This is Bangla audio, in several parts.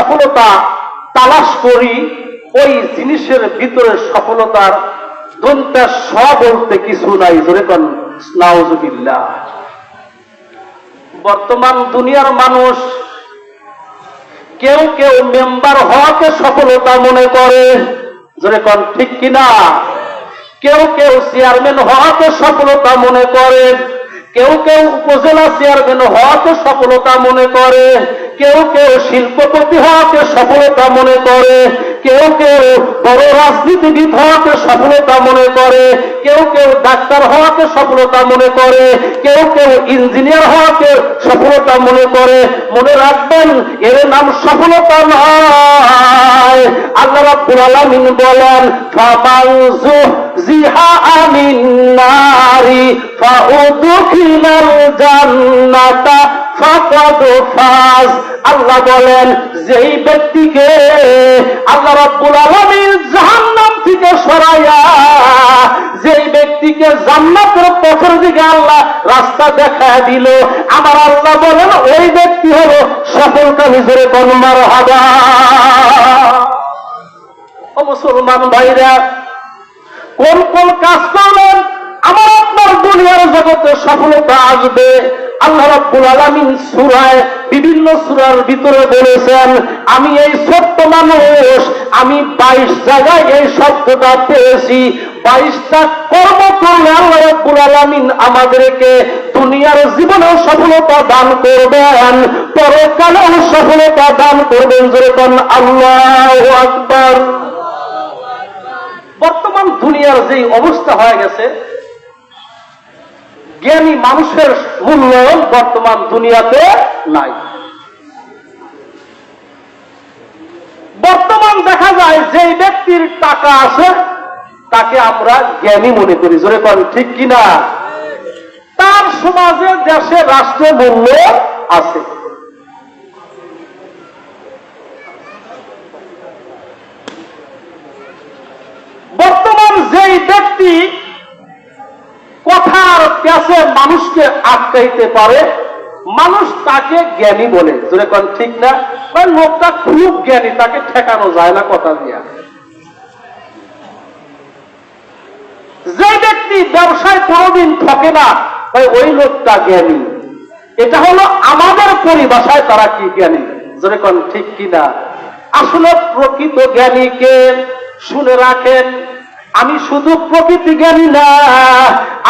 সফলতা তালাশ করি, ওই জিনিসের ভিতরে সফলতার দন্তা স বলতে কিছু নাই। জোরে কন, নাউজুবিল্লাহ। বর্তমান দুনিয়ার মানুষ কেউ কেউ মেম্বার হওয়াকে সফলতা মনে করে। জোরে কন, ঠিক কিনা? কেউ কেউ চেয়ারম্যান হওয়াকে সফলতা মনে করে। কেউ কেউ উপজেলা চেয়ারম্যান হওয়াকে সফলতা মনে করে, কেউ কেউ শিল্পপতি হওয়াকে সফলতা মনে করে, কেউ কেউ বড় রাজনীতিবিদ হওয়াকে সফলতা মনে করে, কেউ কেউ ডাক্তার হওয়াকে সফলতা মনে করে, কেউ কেউ ইঞ্জিনিয়ার হওয়াকে সফলতা মনে করে। মনে রাখবেন, এর নাম সফলতা নয়। আল্লাহ রাব্বুল আলামিন বলেন, ফামাউযু জিহা আমিন নারি ফাউদখিলাল জান্নাতা ফাকাদ ফাজ। আল্লাহ বলেন, যেই ব্যক্তিকে আল্লাহ রাব্বুল আলামিন জাহান্নাম থেকে সরাইয়া, যেই ব্যক্তিকে জান্নাতের পথের দিকে আল্লাহ রাস্তা দেখা দিল, আমার আল্লাহ বলেন, ওই ব্যক্তি হলো সফলতা নিজের কন্মার হাবা ও মুসলমান ভাইরা, কোন কোন কাজ করলেন? আমার আপনার দুনিয়ার জগতে সফলতা আসবে। আল্লাহ রাব্বুল আলামিন সূরায়, বিভিন্ন সূরার ভিতরে বলেছেন, আমি এই ছোট্ট মানুষ, আমি 22 জায়গায় এই শব্দটা পেয়েছি। 22টা কর্ম করলে আল্লাহ রাব্বুল আলামিন আমাদেরকে দুনিয়ার জীবনেও সফলতা দান করবেন, পরকালেও সফলতা দান করবেন যেরকম আল্লাহু আকবার। বর্তমান দুনিয়ার যে অবস্থা হয়ে গেছে জ্ঞানী মানুষের মূল্যায়ন বর্তমান দুনিয়াতে নাই। বর্তমান দেখা যায় যে ব্যক্তির টাকা আছে, তাকে আমরা জ্ঞানী মনে করি। জোরে করেন ঠিক কিনা? তার সমাজে দেশে, রাষ্ট্রে মূল্য আছে। বর্তমান যেই ব্যক্তি কথার প্যাসে মানুষকে আটকাইতে পারে, মানুষ তাকে জ্ঞানী বলে। যেটা ঠিক না? লোকটা খুব জ্ঞানী, তাকে ঠেকানো যায় না কথা দিয়া। যে ব্যক্তি ব্যবসায় কোনোদিন ঠকে না ওই লোকটা জ্ঞানী। এটা হলো আমাদের পরিভাষায় তারা কি জ্ঞানী? যেটা কোন, ঠিক কিনা? আসলে প্রকৃত জ্ঞানীকে শুনে রাখেন আমি শুধু প্রকৃতি জ্ঞানী না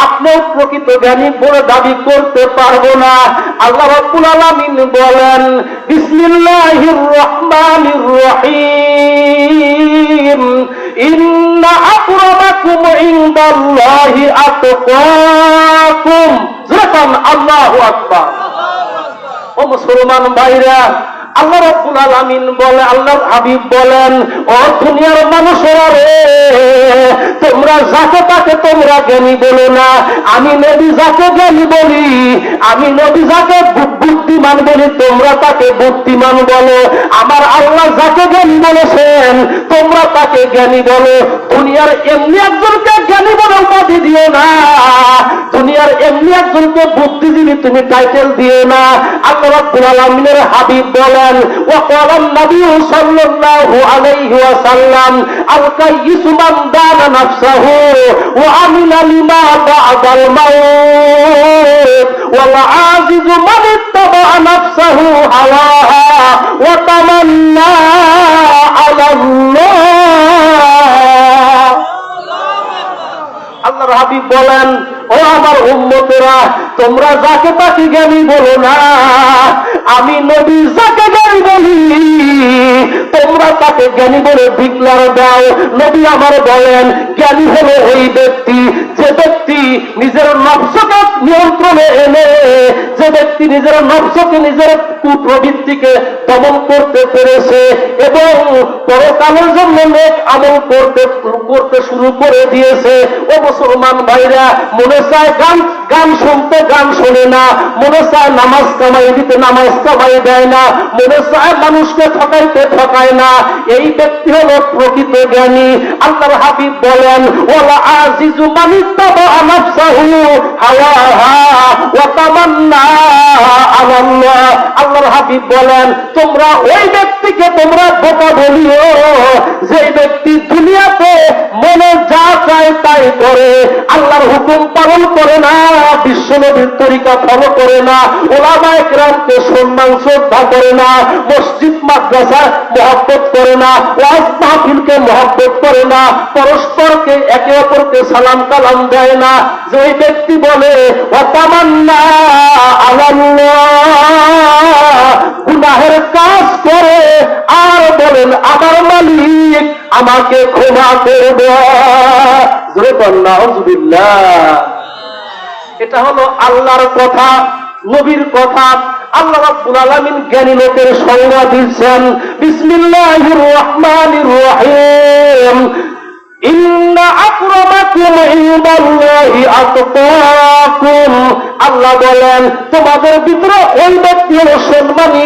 আপনার প্রকৃত জ্ঞানী বলে দাবি করতে পারব না। আল্লাহ রাব্বুল আলামিন বলেন, বিসমিল্লাহির রহমানির রহিম। ইন্না আকরামাকুম ইনদাল্লাহি আতকাকুম। যখন আল্লাহু আকবার। ও মুসলমান ভাইরা আল্লাহ রাব্বুল আলামিন বলে, আল্লাহর হাবিব বলেন, ও দুনিয়ার মানুষেরা রে, তোমরা যাকে তাকে তোমরা জ্ঞানী বলো না। আমি নবী যাকে জ্ঞানী বলি, আমি নবী যাকে বুদ্ধিমান বলি, তোমরা তাকে বুদ্ধিমান বলো। আমার আল্লাহ যাকে জ্ঞানী বলেছেন, তোমরা তাকে জ্ঞানী বলো। দুনিয়ার এমনি একজনকে জ্ঞানী বলে উপাধি দিও না। দুনিয়ার এমনি একজনকে বুদ্ধিজীবী তুমি টাইটেল দিও না। আল্লাহ রাব্বুল আলামিনের হাবিব আলা আল্লাহ। হাবিব বলেন ও আমার উম্মতেরা তোমরা যাকে তাকে জ্ঞানী বলো না, আমি নবী যাকে জ্ঞানী বলি। তোমরা তাকে জ্ঞানী বলে ডিক্লার দাও। নবী আমার বলেন, জ্ঞানী হলো ওই ব্যক্তি, যে ব্যক্তি নিজের নবসকে নিয়ন্ত্রণে এনে, যে ব্যক্তি নিজের নবসকে নিজের কুপ্রবৃত্তিকে দমন করতে পেরেছে এবং পরকালের জন্য নেক আমল করতে করতে শুরু করে দিয়েছে। ও মুসলমান ভাইরা, মনে চায় গান গান শুনতে গান শোনে না মনে চায় নামাজ কামাই দিতে নামাজ কামাই দেয় না মনে চায় মানুষকে ঠকাইতে ঠকায় না। এই ব্যক্তি হলো প্রকৃত জ্ঞানী। আল্লাহর হাবিব বলেন ওলা আজিজু মানিত্তাবা নাফসাহু হাওয়াহা ওয়া তামান্না আল্লাহর হাবিব বলেন, তোমরা ওই ব্যক্তিকে তোমরা বোকা বলিও যে ব্যক্তি দুনিয়াতে মনে যা চায় তাই করে। আল্লাহর হুকুম পালন করে না বিশ্বনবীর তরিকা ফলো করে না, ওলামায় গ্রামকে সম্মান, শ্রদ্ধা করে না, মসজিদ মাদ্রাসা মহব্বত করে না, ওয়াজ মাহফিলকে মহব্বত করে না, পরস্পরকে একে অপরকে সালাম কালাম দেয় না। যে ব্যক্তি বলে অতামান্না গুনাহের কাজ করে, আর বলেন, আমার মালিক আমাকে ক্ষমা করবে জোরে কন্যা এটা হলো আল্লাহর কথা, নবীর কথা। আল্লাহ রাব্বুল আলামিন জ্ঞানী লোকের সংজ্ঞা দিচ্ছেন, বিসমিল্লাহির রহমানির রহিম। ইন্না আকরামাকুম ইনদাল্লাহি আতকাকুম। আল্লাহ বলেন, তোমাদের ভিতরে ওই ব্যক্তি হলো সম্মানী,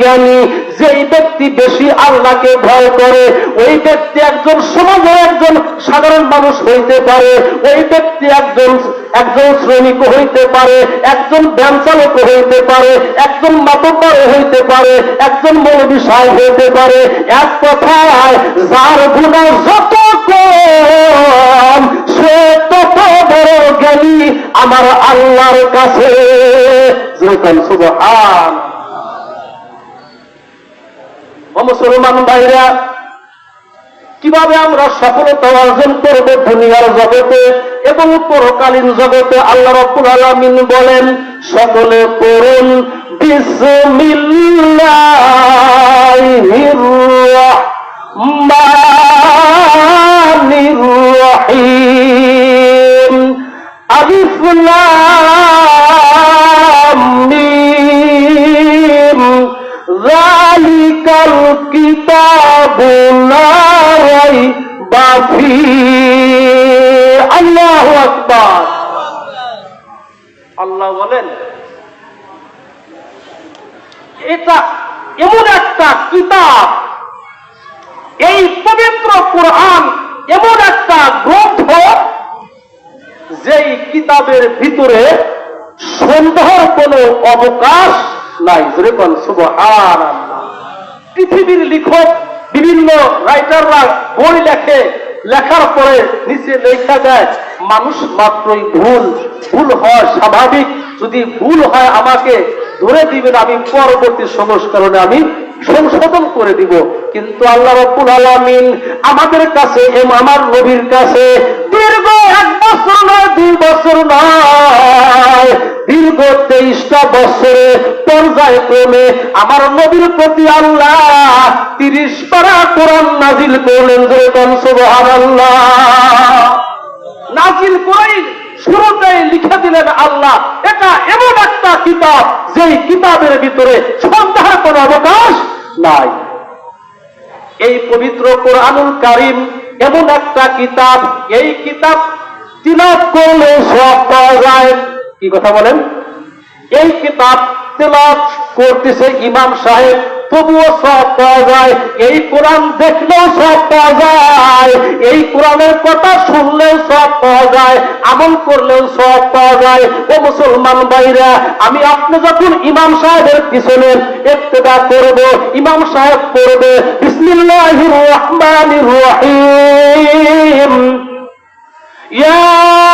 জ্ঞানী যেই ব্যক্তি বেশি আল্লাহকে ভয় করে, ওই ব্যক্তি একজন সমাজের একজন সাধারণ মানুষ হইতে পারে, ওই ব্যক্তি একজন একজন শ্রমিক হইতে পারে, একজন ব্যায়াম চালক হইতে পারে, একজন মাতব্বর হইতে পারে, একজন মৌলবী সাহেব হইতে পারে। এক কথায়, যার গুণা যত কম, সে তত বড় জ্ঞানী আমার আল্লাহর কাছে। যেরকম সুবহান। মুসলমান ভাইরা, কীভাবে আমরা সফলতা অর্জন করব দুনিয়ার জগতে এবং পরকালীন জগতে আল্লাহ রব্বুল আলামিন বলেন, সকলে করুন বিসমিল্লাহির রহমানির রহিম। আলিফ লাম মিম। যালিকাল কিতাবু লা রাইবা ফীহ আল্লাহু আকবার। আল্লাহ বলেন, এটা এমন একটা কিতাব, এই পবিত্র কোরআন এমন একটা গ্রন্থ যেই কিতাবের ভিতরে সন্দেহের কোনো অবকাশ পৃথিবীর লিখক, বিভিন্ন রাইটাররা বই লেখে, লেখার পরে নিচে লেখা যায়, মানুষ মাত্রই ভুল ভুল হয় স্বাভাবিক। যদি ভুল হয় আমাকে, ধরে দিবেন আমি পরবর্তী সংস্করণে আমি সংশোধন করে দিব। কিন্তু আল্লাহ রব্বুল আলামিন আমাদের কাছে এবং আমার নবীর কাছে দীর্ঘ এক বছর নয়, দুই বছর নয়, দীর্ঘ তেইশটা বছরে পর্যায়ক্রমে আমার নবীর প্রতি আল্লাহ তিরিশ পারা কোরআন নাজিল করলেন যে সুবহান আল্লাহ নাজিল করেই শুরুতেই লিখে দিলেন আল্লাহ, এটা এমন একটা কিতাব যেই কিতাবের ভিতরে সন্দেহের কোনো অবকাশ নাই। এই পবিত্র কোরআনুল কারিম এমন একটা কিতাব, এই কিতাব তিলাপ করলে সব পাওয়া যায়। কি কথা বলেন? এই কিতাব তেলাপ করতেছে ইমাম সাহেব তবুও সব পাওয়া যায়। এই কোরআন দেখলেও সব পাওয়া যায়। এই কোরআনের কথা শুনলেও সব পাওয়া যায়। আমল করলেও সব পাওয়া যায়। ও মুসলমান ভাইরা, আমি আপনি যখন ইমাম সাহেবের পিছনে ইত্তেদা করব, ইমাম সাহেব করবে বিসমিল্লাহির রহমানির রহিম। يا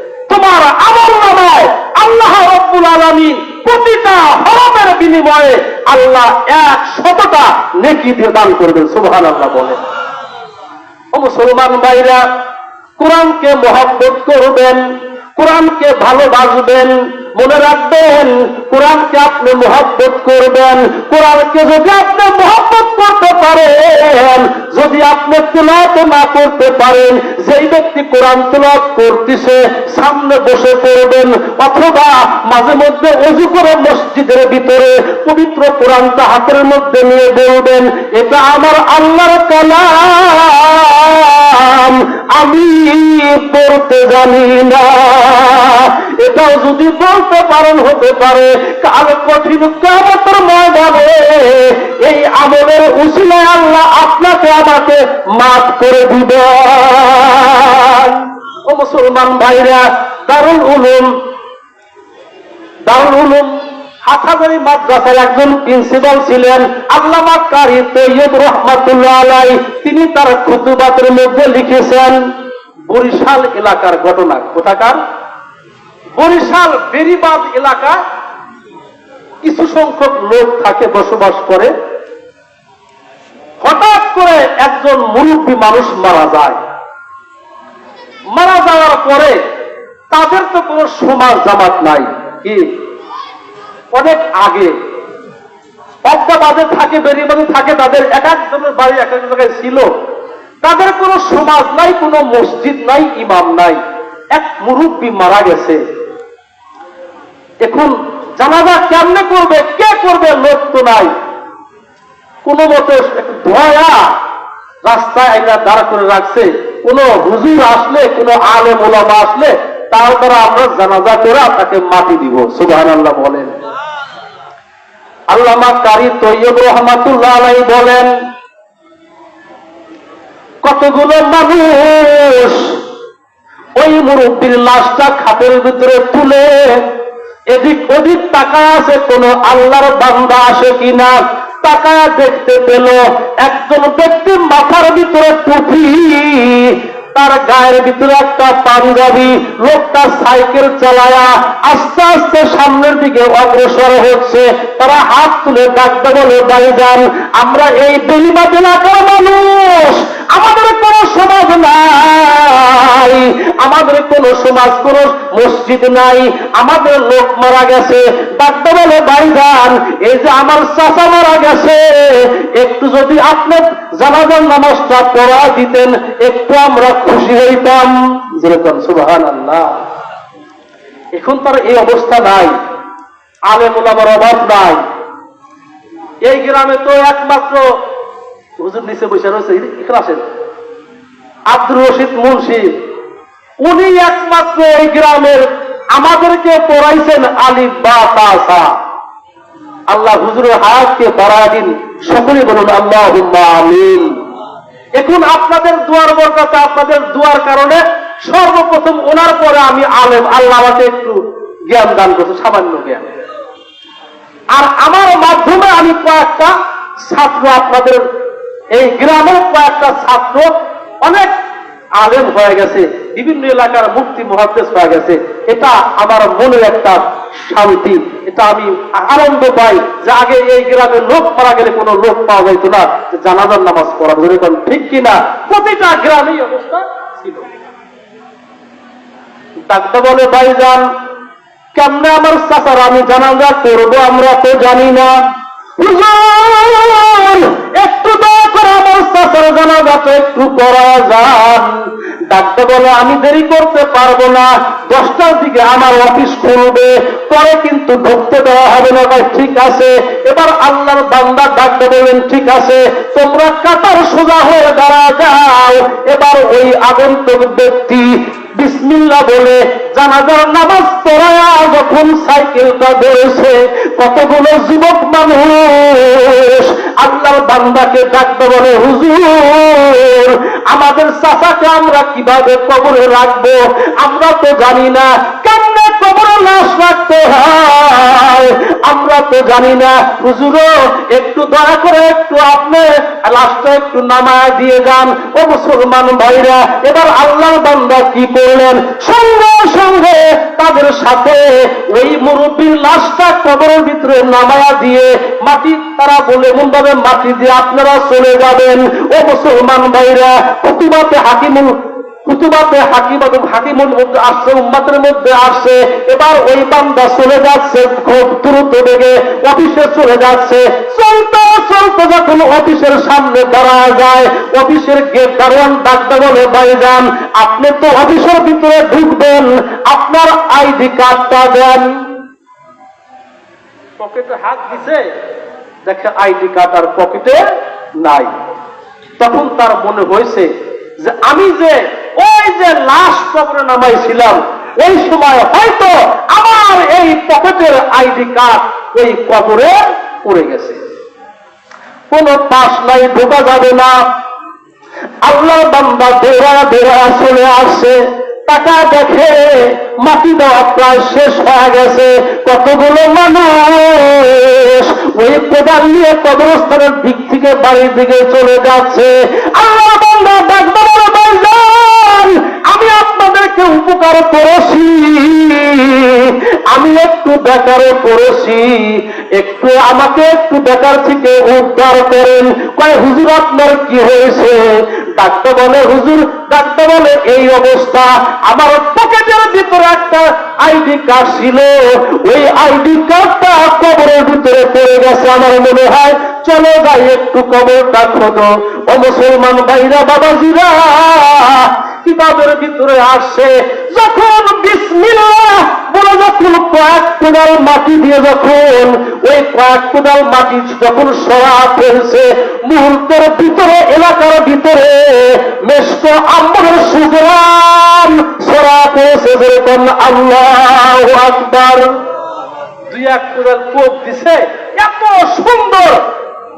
তোমার আমল নামায় আল্লাহ রব্বুল আলমী প্রতিটা হরফের বিনিময়ে আল্লাহ এক শতটা নেকি দান করবেন সুবহান আল্লাহ বলে ও মুসলমান ভাইরা, কোরআনকে মহব্বত করবেন কোরআনকে ভালোবাসবেন, মনে রাখবেন, কোরআনকে আপনি মহব্বত করবেন, কোরআনকে যদি আপনি মহব্বত করতে পারেন, যদি আপনি তুলাত না করতে পারেন, যেই ব্যক্তি কোরআন তুলাত করতেছে, সামনে বসে পড়বেন, অথবা মাঝে মধ্যে অজু করে মসজিদের ভিতরে পবিত্র কোরআনটা হাতের মধ্যে নিয়ে বলবেন, এটা আমার আল্লাহর কালাম। পড়তে জানি না। এটাও যদি বলতে পারেন হতে পারে কাল কঠিন কামতের ময়দানে? এই আমলের উসিলায় আল্লাহ আপনাকে আমাকে মাফ করে দিবেন। ও মুসলমান ভাইরা, দারুল উলুম দারুল উলুম হাসাদারি মাদ্রাসার একজন প্রিন্সিপাল ছিলেন আল্লামা তৈয়ব রহমাতুল্লাহ আলাই তিনি তার খুতুবাতের মধ্যে লিখেছেন, বরিশাল এলাকার ঘটনা কোথাকার? বরিশাল বেরিবাদ এলাকা কিছু সংখ্যক লোক থাকে, বসবাস করে। হঠাৎ করে একজন মুরব্বী মানুষ মারা যায়। মারা যাওয়ার পরে তাদের তো কোনো সমাজ জামাত নাই। কি? অনেক আগে। অব্দাবাদে থাকে বেরিবাদে থাকে, তাদের এক একজনের বাড়ি এক এক জায়গায় ছিল। তাদের কোনো সমাজ নাই, কোনো মসজিদ নাই, ইমাম নাই। এক মুরব্বী মারা গেছে। এখন জানাজা কেমনে করবে? কে করবে? লোক তো নাই। কোন মতে ধোয়া রাস্তায় একটা দাঁড় করে রাখছে। কোন হুজুর আসলে, কোন আলে মোলামা আসলে, তার দ্বারা আমরা জানাজা করে তাকে মাটি দিব। সুবাহ আল্লাহ বলেন। আল্লামা কারি তৈয়ব রহমাতুল্লাহ আলাই বলেন, কতগুলো মানুষ ওই মুরব্বীর লাশটা খাতের ভিতরে তুলে এদিক ওদিক টাকা আছে, কোন আল্লাহর বান্দা আসে কিনা? টাকা দেখতে পেল একজন ব্যক্তি মাথার ভিতরে টুপি তার গায়ের ভিতরে একটা পাঞ্জাবি লোকটা সাইকেল চালায়া আস্তে আস্তে সামনের দিকে অগ্রসর হচ্ছে। তারা হাত তুলে ডাকতে বলে বাড়ি যান, আমরা এই বেলিবাদ এলাকার মানুষ। আমাদের কোন সমাজ নাই। আমাদের কোন সমাজ, কোন মসজিদ নাই। আমাদের লোক মারা গেছে। ডাকতে বলে বাড়ি যান, এই যে আমার চাচা মারা গেছে। একটু যদি আপনি জানাজার নামাজটা পড়া দিতেন, একটু আমরা খুশি হইতাম, যেরকম সুবাহান আল্লাহ এখন তার এই অবস্থা নাই আলে মোলামার অভাব নাই। এই গ্রামে তো একমাত্র হুজুর নিচে বসে রয়েছে এখানে আসেন আব্দুর রশিদ মুন্সি, উনি একমাত্র এই গ্রামের আমাদেরকে পড়াইছেন আলিফ বা তাসা আল্লাহ হুজুরের হায়াতকে বাড়া দিন সকলে বলুন আল্লাহ আমিন। এখন আপনাদের দুয়ার বরকাতে, আপনাদের দুয়ার কারণে সর্বপ্রথম ওনার পরে আমি আলেম। আল্লাহ আমাকে একটু জ্ঞান দান করছে, সামান্য জ্ঞান। আর আমার মাধ্যমে আমি কয়েকটা ছাত্র আপনাদের, এই গ্রামের কয়েকটা ছাত্র অনেক আলেম হয়ে গেছে, বিভিন্ন এলাকার মুক্তি মহাদেশ হয়ে গেছে। এটা আমার মনে একটা শান্তি। এটা আমি আনন্দ পাই যে আগে এই গ্রামে লোক মারা গেলে কোনো লোক পাওয়া যাইতো না, যে জানাজার নামাজ পড়া যেরকম ঠিক কিনা? প্রতিটা গ্রামেই অবস্থা ছিল। ডাক্তার বলে ভাই যান কেমনে আমার চাচার আমি জানাজা করব? আমরা তো জানি না। একটু দয়া করে আমার চাচার জানাজাটা একটু করা যান। ডাক্তার বলে, আমি দেরি করতে পারব না, দশটার দিকে আমার অফিস খুলবে, পরে কিন্তু ঢুকতে দেওয়া হবে না। ভাই, ঠিক আছে, এবার আল্লাহর বান্দা ডাক্তার বলেন ঠিক আছে, তোমরা কাতার সোজা হয়ে দাঁড়া যাও এবার ওই আগন্তুক ব্যক্তি বিসমিল্লা বলে, জানাজার নামাজ পড়ায়া যখন সাইকেলটা ধরেছে কতগুলো যুবক মানুষ আল্লাহর বান্দাকে ডাকতে বলে, হুজুর, আমাদের চাচাকে আমরা কীভাবে কবরে রাখব? আমরা তো জানি না কেমনে কবরে লাশ রাখতে হয়। আমরা তো জানি না। হুজুরও, একটু দয়া করে একটু আপনি লাশটা একটু নামায় দিয়ে যান। ও মুসলমান ভাইরা, এবার আল্লাহর বান্দা কি করলেন? সঙ্গে সঙ্গে তাদের সাথে ওই মুরব্বীর লাশটা কবরের ভিতরে নামায়া দিয়ে মাটি তারা বলে, এমনভাবে মাটি দিয়ে আপনারা চলে যাবেন। ও মুসলমান ভাইরা, প্রতিবাদে হাকিমুল কুতুবাতে হাকিম হাকিমুল মধ্যে আসছে, উম্মাতের মধ্যে আসছে। এবার ওই বান্দা চলে যাচ্ছে খুব দ্রুত বেগে, অফিসে চলে যাচ্ছে। চলতে চলতে যখন অফিসের সামনে দাঁড়া যায়, অফিসের গেট দারোয়ান ডাকতে বলে ভাইজান আপনি তো অফিসের ভিতরে ঢুকবেন। আপনার আইডি কার্ডটা দেন। পকেটে হাত দিছে, দেখে আইডি কার্ড আর পকেটে নাই। তখন তার মনে হয়েছে যে আমি যে ওই যে লাশ কবরে নামাইছিলাম, ওই সময় হয়তো আমার এই পকেটের আইডি কার্ড ওই কবরে পড়ে গেছে। কোন পাশ নাই, ঢোকা যাবে না। আল্লাহ বান্দা বেড়া বেড়া চলে আসে। টাকা দেখে মাটি দেওয়া প্রায় শেষ হয়ে গেছে। কতগুলো মানুষ ওই কোদাল নিয়ে কবরস্থানের দিক থেকে বাড়ির দিকে চলে যাচ্ছে। আমি আপনাদেরকে উপকার করেছি। আমি একটু বেকার করেছি একটু আমাকে একটু বেকার থেকে উদ্ধার করেন। কয়, হুজুর, আপনার কি হয়েছে? ডাক্তার বলে, হুজুর, ডাক্তার বলে, এই অবস্থা। আমার পকেটের ভিতরে একটা আইডি কার্ড ছিল। ওই আইডি কার্ডটা কবরের ভিতরে পড়ে গেছে আমার মনে হয়। চলো যাই, একটু কবরটা খোঁজো। ও মুসলমান ভাইরা, বাবাজিরা, কিতাবের ভিতরে আসে যখন বিসমিল্লাহ বলে যখন কয়েক কোদাল মাটি দিয়ে যখন, ওই কয়েক কোদাল মাটি যখন সরা ফেলছে, মুহূর্তের ভিতরে, এলাকার ভিতরে, মেষ্ট আম্বরের সুগ্রাম সরা পড়েছে যেরকম আল্লাহ আকবার। দুই এক কোদাল কোপ দিছে, এত সুন্দর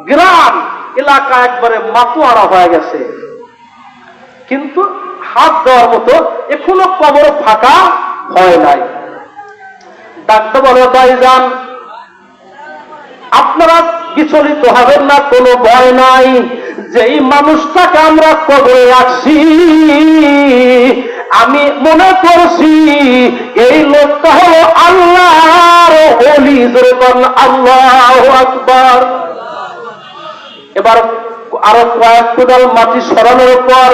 গ্রাম, এলাকা একবারে মাতোয়ারা হয়ে গেছে। কিন্তু হাত দেওয়ার মতো এখনও কবর ফাঁকা হয় নাই। ডাক্তার বলে ভাইজান আপনারা বিচলিত হবেন না, কোনো ভয় নাই। যেই মানুষটাকে আমরা কবরে রাখছি, আমি মনে করছি এই লোকটা হলো আল্লাহর অলি যেরকম আল্লাহ আকবার। এবার আরও কয়েক কোদাল মাটি সরানোর পর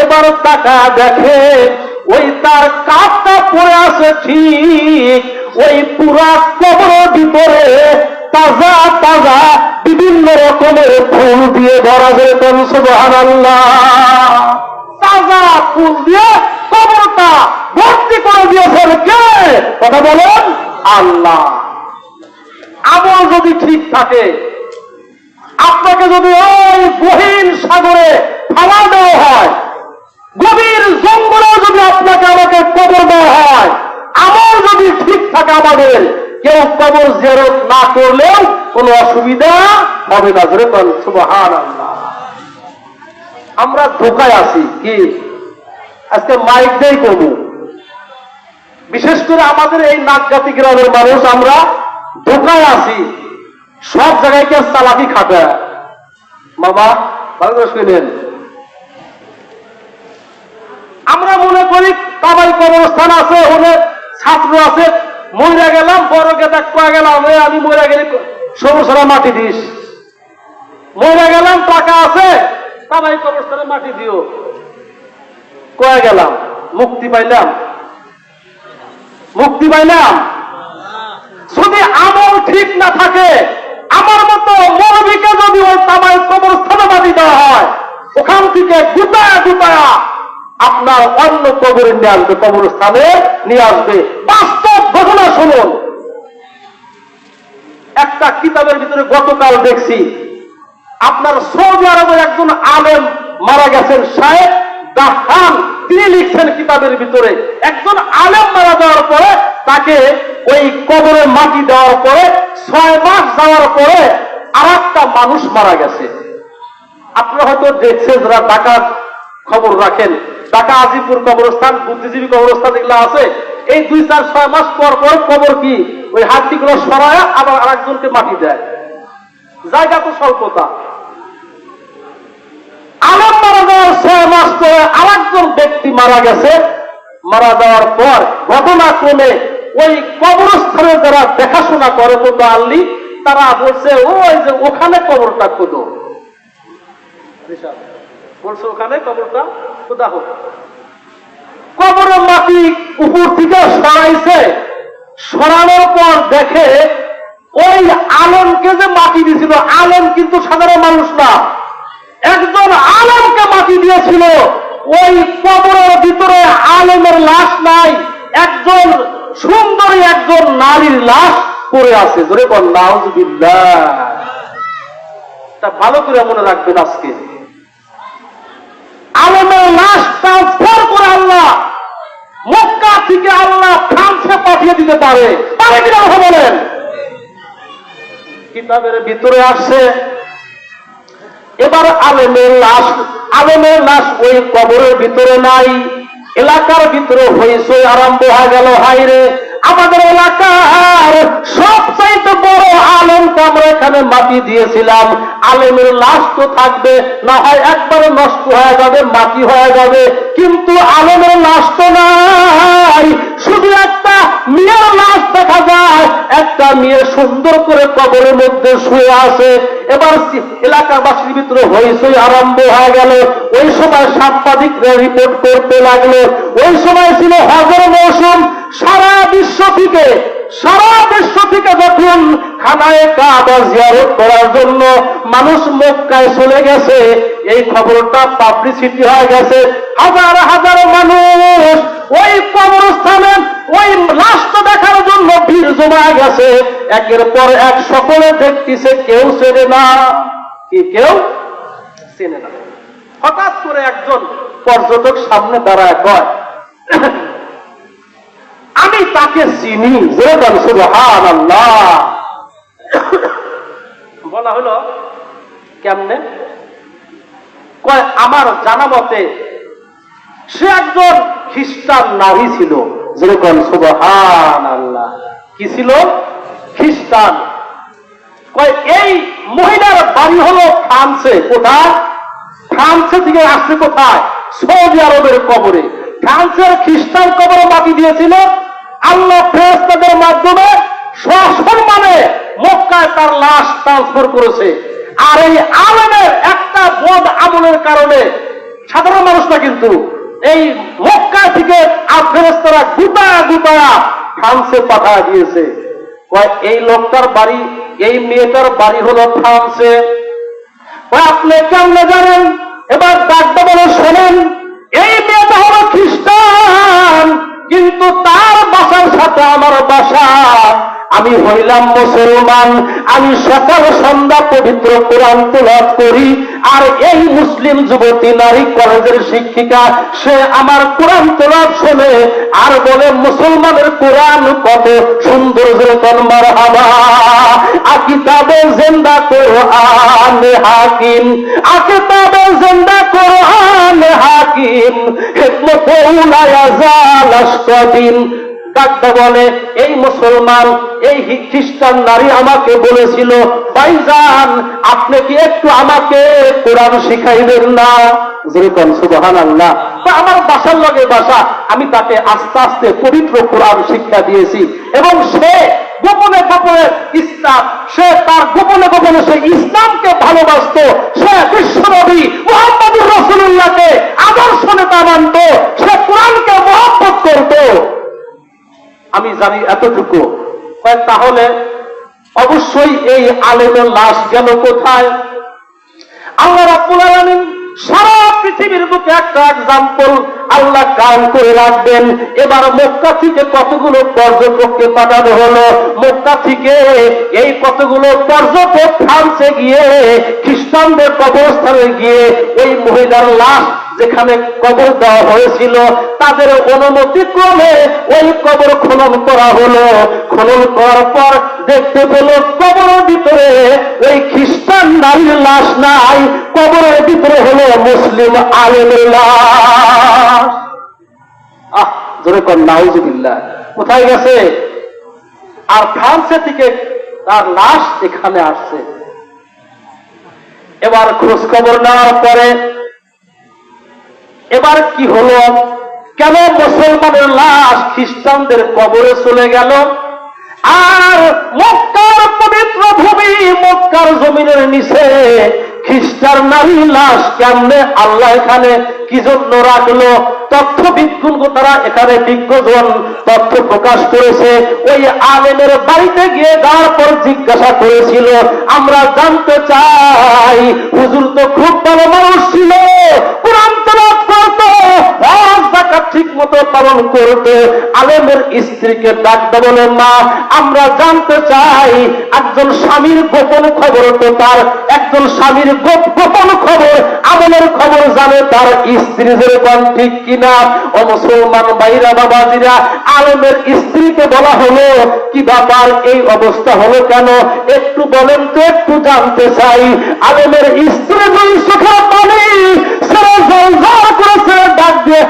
এবার টাকা দেখে, ওই তার কাপটা পড়ে আছে ঠিক। ওই পুরা কবর ভিতরে তাজা তাজা বিভিন্ন রকমের ফুল দিয়ে ধরা যেরকম সুবহান তাজা ফুল দিয়ে কবরটা ভর্তি করে দিয়েছেন কে? কথা বলেন, আল্লাহ। আমল যদি ঠিক থাকে, আপনাকে যদি ওই গহীন সাগরে ফালা দেওয়া হয় গভীর জঙ্গলে যদি আপনাকে আমাকে কবর দেওয়া হয়, আমল যদি ঠিক থাকে আমাদের, কেউ কবর জেরত না করলেও কোনো অসুবিধা হবে না। যেরকম সুবহান আমরা ধোকায় আছি, কি? আজকে মাইক দেই করব বিশেষ করে আমাদের এই নাকগাতি গ্রামের মানুষ, আমরা ধোকায় আছি। সব জায়গায় কেউ চালাকি খাবে বাবা ভালো শুনেন। আমরা মনে করি কাবাই কবরস্থান আছে ওদের ছাত্র আছে মরে গেলাম বড় গেদা কয়ে গেলাম আমি মরে গেলে সবুজ সারা মাটি দিস। মরে গেলাম, টাকা আছে কাবাই কবরস্থানে মাটি দিও। কয়ে গেলাম, মুক্তি পাইলাম। মুক্তি পাইলাম। যদি আমল ঠিক না থাকে, আমার মতো মরবিকে যদি ওই তামাই কবরস্থানে বাদি দেওয়া হয়, ওখান থেকে গুতায়া গুতায়া আপনার অন্য কবরে নিয়ে আসবে, কবরস্থানে নিয়ে আসবে। বাস্তব ঘটনা শুনুন। একটা কিতাবের ভিতরে গতকাল দেখছি, আপনার সৌদি আরবের একজন আলেম মারা গেছেন, সাহেব তিনি লিখছেন কিতাবের ভিতরে, একজন আলেম মারা যাওয়ার পরে তাকে ওই কবরে মাটি দেওয়ার পরে, ছয় মাস যাওয়ার পরে আর একটা মানুষ মারা গেছে। আপনারা হয়তো দেখছেন, যারা ঢাকার খবর রাখেন ঢাকা আজিপুর কবরস্থান, বুদ্ধিজীবী কবরস্থান এগুলো আছে। এই দুই চার ছয় মাস পর পর খবর কি? ওই হাড্ডিগুলো সরায় আবার আরেকজনকে মাটি দেয়। জায়গা তো স্বল্পতা। আলম মারা যাওয়ার ছয় মাস পরে আরেকজন ব্যক্তি মারা গেছে। মারা যাওয়ার পর ঘটনাক্রমে ওই কবরস্থানে যারা দেখাশোনা করে তো আল্লি, তারা বলছে, ওই যে ওখানে কবরটা খুঁজো বলছে, ওখানে কবরটা খোদা হোক। কবরের মাটি উপর থেকে সরাইছে। সরানোর পর দেখে ওই আলমকে যে মাটি দিয়েছিল, আলম কিন্তু সাধারণ মানুষ না। একজন আলমকে মাটি দিয়েছিল। ওই কবরের ভিতরে আলমের লাশ নাই, একজন সুন্দরী একজন নারীর লাশ পড়ে আছে। জোরে বল তা ভালো করে মনে রাখবেন আজকে। আলমের লাশ ট্রান্সফার করে আল্লাহ। মক্কা থেকে আল্লাহ ফ্রান্সে পাঠিয়ে দিতে পারে। পারে কিনা কথা বলেন? কিতাবের ভিতরে আসছে, এবার আলেমের লাশ আলেমের লাশ ওই কবরের ভিতরে নাই, এলাকার ভিতরে হয়েছে আরম্ভ হয়ে গেল। হাইরে আমাদের এলাকার সবচাইতে বড় আলেমকে আমরা এখানে মাটি দিয়েছিলাম। আলেমের লাশ তো থাকবে, না হয় একবারে নষ্ট হয়ে যাবে, মাটি হয়ে যাবে। কিন্তু আলেমের লাশ তো নাই। শুধু একটা মেয়ের লাশ দেখা যায়। একটা মেয়ে সুন্দর করে কবরের মধ্যে শুয়ে আছে। এবার এলাকাবাসীর ভিতরে হইসই আরম্ভ হয়ে গেল। ওই সময় সাংবাদিকরা রিপোর্ট করতে লাগল। ওই সময় ছিল হজর মৌসুম। সারা বিশ্ব থেকে, সারা বিশ্ব থেকে যখন খানায় কাবা জিয়ারত করার জন্য মানুষ মক্কায় চলে গেছে, এই খবরটা পাবলিসিটি হয়ে গেছে। হাজার হাজার মানুষ ওই কবরস্থানে, ওই লাশটা দেখার জন্য ভিড় জমা গেছে। একের পর এক সকলে দেখতেছে, কেউ চেনে না। কি কেউ? চেনে না। হঠাৎ করে একজন পর্যটক সামনে দাঁড়ায়, কয় তাকে চিনি। আল্লাহ বলা হলো, কেমনে? কয়, আমার জানা মতে, সে একজন খ্রিস্টান নারী ছিল। যেরকম সুবহান আল্লাহ কি ছিল? খ্রিস্টান। কয়, এই মহিলার বাড়ি হলো ফ্রান্সে। কোথায়? ফ্রান্সে থেকে আসছে কোথায়? সৌদি আরবের কবরে। ফ্রান্সের খ্রিস্টান কবরে মাটি দিয়েছিল। আল্লাহ ফেরেস্তাদের মাধ্যমে সসম্মানে মক্কায় তার লাশ ট্রান্সফার করেছে। আর এই আলমের একটা বদ আমলের কারণে সাধারণ মানুষটা কিন্তু এই মক্কা থেকে আর ফেরেস্তারা গুটা গুটা ফ্রান্সে পাঠা দিয়েছে। এই লোকটার বাড়ি, এই মেয়েটার বাড়ি হলো ফ্রান্সে। আপনি কেমনে আমি হইলাম মুসলমান। আমি সকাল সন্ধ্যা পবিত্র কোরআন তেলাওয়াত করি। আর এই মুসলিম যুবতী নারী কলেজের শিক্ষিকা, সে আমার কোরআন তেলাওয়াত শোনে আর বলে, মুসলমানের কোরআন কত সুন্দর যেরকম হাবা আকিতাবে জিন্দা কোরআন হাকিম। আকিতাবে জিন্দা কোরআন হাকিম। হিকমত উলায়া জালাস্তদিন ডাক্তার বলে, এই মুসলমান, এই খ্রিস্টান নারী আমাকে বলেছিল, ভাইজান, আপনি কি একটু আমাকে কোরআন শিখাইবেন না? যেরকম সুবহান আল্লাহ আমার বাসার লগে বাসা, আমি তাকে আস্তে আস্তে পবিত্র কোরআন শিক্ষা দিয়েছি। এবং সে গোপনে গোপনে ইসলাম, সে তার গোপনে গোপনে সে ইসলামকে ভালোবাসত, সে বিশ্বনবী মোহাম্মদুর রসুল্লাহকে আদর্শ নেতা মানত, সে কোরআনকে মহব্বত করত। আমি জানি এতটুকু। তাহলে অবশ্যই এই আলেমের লাশ গেল কোথায়? আল্লাহ রাব্বুল আলামিন সারা পৃথিবীর বুকে একটা এক্সাম্পল আল্লাহ কান করে রাখবেন। এবার মক্কা থেকে কতগুলো পর্যটককে পাঠানো হলো? মক্কা থেকে এই কতগুলো পর্যটক ফ্রান্সে গিয়ে, খ্রিস্টানদের কবরস্থানে গিয়ে ওই মহিলার লাশ যেখানে কবর দেওয়া হয়েছিল, তাদের অনুমতি ক্রমে ওই কবর খনন করা হলো। খনন করার পর দেখতে পেল কবরের ভিতরে ওই খ্রিস্টান নারীর লাশ নাই। কবরের ভিতরে হলো মুসলিম আহ কোথায় গেছে? আর ফ্রান্সে থেকে তার লাশ এখানে আসছে। এবার খোঁজ খবর নেওয়ার পরে এবার কি হলো? কেন মুসলমানের লাশ খ্রিস্টানদের কবরে চলে গেল? আর মক্কার পবিত্র ভূমি মক্কার জমিনের নিচে খ্রিস্টার নারী লাশ কেমনে আল্লাহ এখানে কি জন্য রাখল? তথ্য বিজ্ঞ তারা এখানে বিজ্ঞজন তথ্য প্রকাশ করেছে। ওই আলেমের বাড়িতে গিয়ে যাওয়ার পর জিজ্ঞাসা করেছিল, আমরা জানতে চাই, হুজুর তো খুব ভালো মানুষ ছিল। কোরআন তেলাওয়াত করতো। হজ জাকাত ঠিক মতো পালন করতো আলেমের স্ত্রীকে ডাকতে বলেন, মা, আমরা জানতে চাই একজন স্বামীর গোপন খবর তো তার, একজন স্বামীর গোপন খবর, আমলের খবর জানে তার স্ত্রী যেরকম ঠিক কিনা? ও মুসলমান বাইরা বাবাজিরা, আলেমের স্ত্রীকে বলা হলো, কি ব্যাপার, এই অবস্থা হলো কেন? একটু বলেন তো, একটু জানতে চাই। আলেমের স্ত্রী দুই চোখের পানি ছেড়ে জল জল করে ছেড়ে ডাক দিয়ে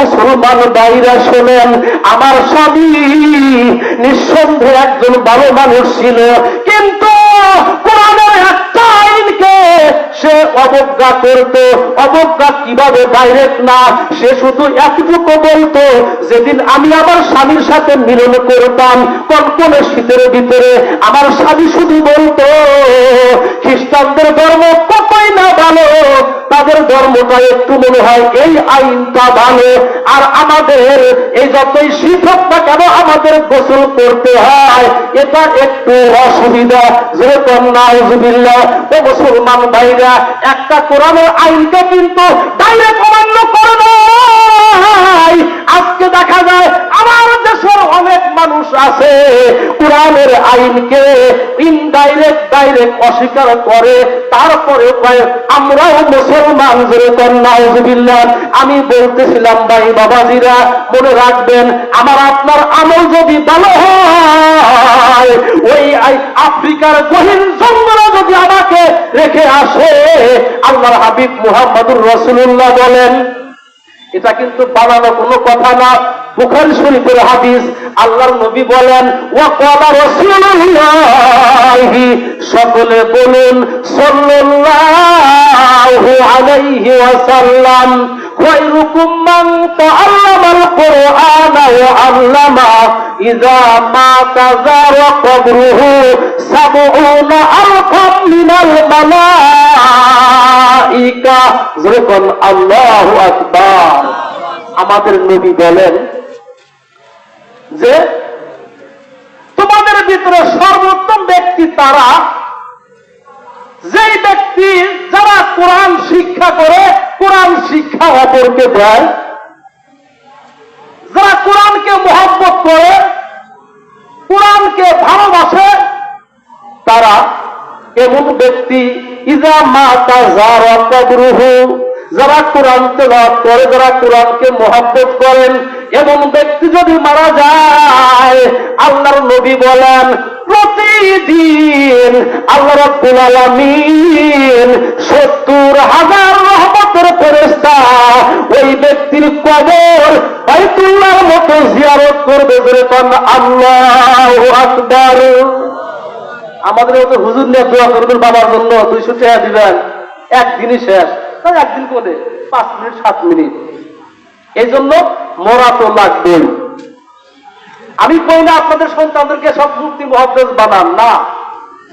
মুসলমান বাইরা শোনেন, আমার স্বামী নিঃসন্দেহে একজন ভালো মানুষ ছিল, কিন্তু সে অবজ্ঞা করত। অবজ্ঞা কীভাবে ডাইরেক্ট না, সে শুধু এতটুকু বলতো, যেদিন আমি আমার স্বামীর সাথে মিলন করতাম কনকনে শীতের ভিতরে আমার স্বামী শুধু বলতো, খ্রিস্টানদের ধর্ম কতই না তাদের ধর্মটা একটু মনে হয় এই আইনটা ভালো, আর আমাদের এই যতই না কেন আমাদের গোসল করতে হয়, এটা একটু অসুবিধা। যেরকম নাউজুবিল্লাহ, ও মুসলমান ভাইরা, একটা কোরআনের আইনকে কিন্তু ডাইরেক্ট অমান্য করে নাই। আজকে দেখা যায় আমার দেশের অনেক মানুষ আছে, কোরআনের আইনকে ইনডাইরেক্ট ডাইরেক্ট অস্বীকার করে তারপরে আমরাও মুসলমান আমি বলতেছিলাম, ভাই বাবাজিরা, মনে রাখবেন, আমার আপনার আমল যদি ভালো হয়, ওই আফ্রিকার গহীন জঙ্গলে যদি আমাকে রেখে আসে, আল্লাহর হাবিব মুহাম্মদুর রসুল্লাহ বলেন। এটা কিন্তু বানানো কোনো কথা না। বুখারি শরীফের হাদিস, আল্লাহর নবী বলেন, ওয়া ক্বালা রাসূলুল্লাহি সকলে বলুন, সাল্লাল্লাহু আলাইহি ওয়াসাল্লাম। خيركم من تعلم القرآن وعلمه إذا مات زار قبره سبعون ألفا من الملائكة যেরকম আল্লাহ আকবার আমাদের নবী বলেন যে তোমাদের ভিতরে সর্বোত্তম ব্যক্তি তারা যেই ব্যক্তি যারা কোরআন শিক্ষা করে, কোরআন শিক্ষা অপরকে দেয়। যারা কোরআনকে মহব্বত করে, কোরআনকে ভালোবাসে, তারা এমন ব্যক্তি, ইজা মাতা যারা যারা কোরআন তেলাওয়াত করে, যারা কোরআনকে মহব্বত করেন। এমন ব্যক্তি যদি মারা যায়, আল্লাহর নবী বলেন প্রতিদিন আল্লাহ রাব্বুল আলামিন সত্তর হাজার রহমতের ফেরেশতা ওই ব্যক্তির কবর বাইতুল্লাহর মতো জিয়ারত করবে যেরকম আল্লাহু আকবার। আমাদের ওকে হুজুর নিয়ে দোয়া করবেন বাবার জন্য, দুইশো টাকা দিবেন। একদিনই শেষ। তাই একদিন করে পাঁচ মিনিট, সাত মিনিট। এই জন্য মরা তো লাগবে আমি কই না আপনাদের সন্তানদেরকে সব মুক্তি মহাদেশ বানান? না।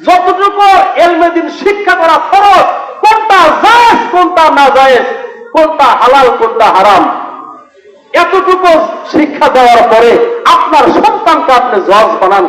যতটুকু এলমেদিন শিক্ষা করা ফরজ, কোনটা জায়েজ, কোনটা না জায়েজ, কোনটা হালাল, কোনটা হারাম, এতটুকু শিক্ষা দেওয়ার পরে আপনার সন্তানকে আপনি জজ বানান।